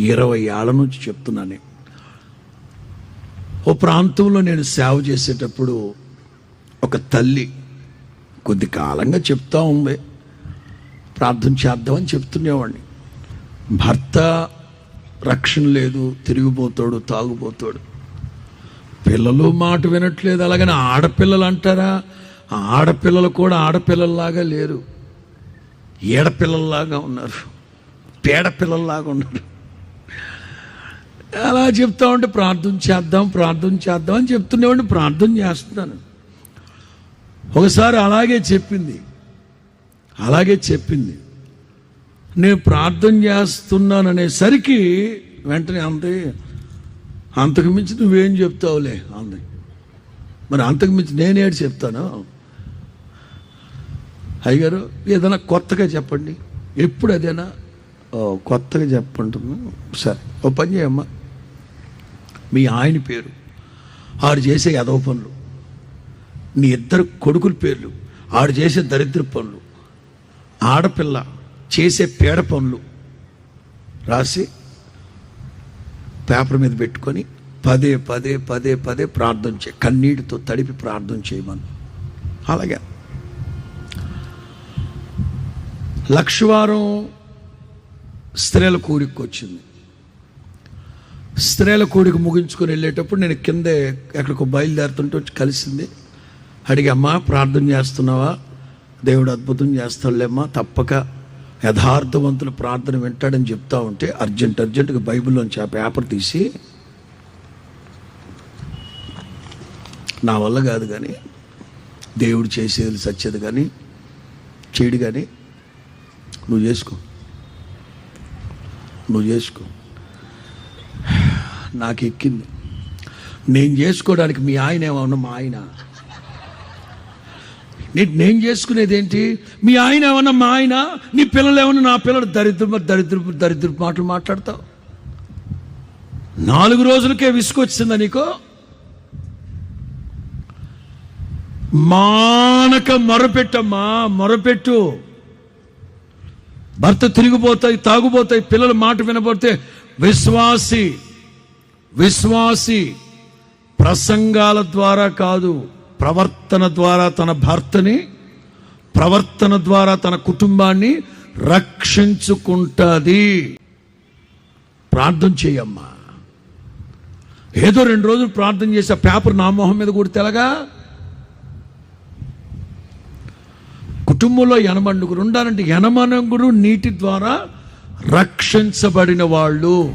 ఇరవై ఏళ్ళ నుంచి చెప్తున్నాను ఓ ప్రాంతంలో నేను సేవ చేసేటప్పుడు ఒక తల్లి కొద్ది కాలంగా చెప్తా ఉంది. ప్రార్థన చేద్దామని చెప్తుండేవాడిని. భర్త రక్షణ లేదు తిరిగిపోతాడు తాగుపోతాడు పిల్లలు మాట వినట్లేదు అలాగని ఆడపిల్లలు అంటారా? ఆడపిల్లలు కూడా ఆడపిల్లల్లాగా లేరు. ఏడపిల్లల్లాగా ఉన్నారు. పేడపిల్లల్లాగా ఉన్నారు. అలా చెప్తా ఉంటే ప్రార్థన చేద్దాం ప్రార్థన చేద్దాం అని చెప్తుండేవాడిని ప్రార్థన చేస్తున్నాను. ఒకసారి అలాగే చెప్పింది. అలాగే చెప్పింది. నేను ప్రార్థన చేస్తున్నాననేసరికి వెంటనే అంతే అంతకు మించి నువ్వేం చెప్తావులే అంది. మరి అంతకు మించి నేనేడు చెప్తాను? అయ్యగారు ఏదైనా కొత్తగా చెప్పండి. ఎప్పుడు అదేనా? కొత్తగా చెప్పంటున్నా. సరే ఓ పని చేయమ్మా. మీ ఆయన పేరు. ఆడు చేసే యదవ పనులు. నీ ఇద్దరు కొడుకుల పేర్లు. ఆడు చేసే దరిద్ర పనులు. ఆడపిల్ల చేసే పేడ పనులు. రాసి పేపర్ మీద పెట్టుకొని పదే పదే పదే పదే ప్రార్థన చే కన్నీటితో తడిపి ప్రార్థన చేయమని. అలాగే. లక్షవారం స్త్రీల కూడికి వచ్చింది. స్త్రీల కోడికి ముగించుకొని వెళ్ళేటప్పుడు నేను కిందే ఎక్కడికి బయలుదేరుతుంటే వచ్చి కలిసింది. అడిగి అమ్మా ప్రార్థన చేస్తున్నావా? దేవుడు అద్భుతం చేస్తాడులేమ్మా తప్పక యథార్థవంతులు ప్రార్థన వింటాడని చెప్తా ఉంటే అర్జెంట్ అర్జెంటుగా బైబిల్లోంచి ఆ పేపర్ తీసి నా వల్ల కాదు కానీ దేవుడు చేసేది సచ్చేది కానీ చేయడు కానీ నువ్వు చేసుకో. నువ్వు చేసుకో. నాకు ఎక్కింది. నేను చేసుకోవడానికి మీ ఆయన ఏమన్నా మా ఆయన? నేను చేసుకునేది ఏంటి మీ ఆయన ఏమన్నా మా ఆయన? నీ పిల్లలు ఏమన్నా నా పిల్లలు దరిద్ర దరిద్ర దరిద్ర మాటలు మాట్లాడతావు? నాలుగు రోజులకే విసుకొచ్చిందా నీకు? మానక మొరపెట్టమ్మా మొరపెట్టు. భర్త తిరిగిపోతాయి తాగుపోతాయి పిల్లల మాట వినబడితే విశ్వాసి. విశ్వాసి ప్రసంగాల ద్వారా కాదు ప్రవర్తన ద్వారా తన భర్తని ప్రవర్తన ద్వారా తన కుటుంబాన్ని రక్షించుకుంటుంది. ప్రార్థన చేయమ్మా. ఏదో రెండు రోజులు ప్రార్థన చేసి ఆ పేపర్ నా మొహం మీద కూడా తెలగా కుటుంబంలో ఎనమండుగురు ఉండాలంటే ఎనమనుగురు నీటి ద్వారా రక్షించబడిన వాళ్ళు.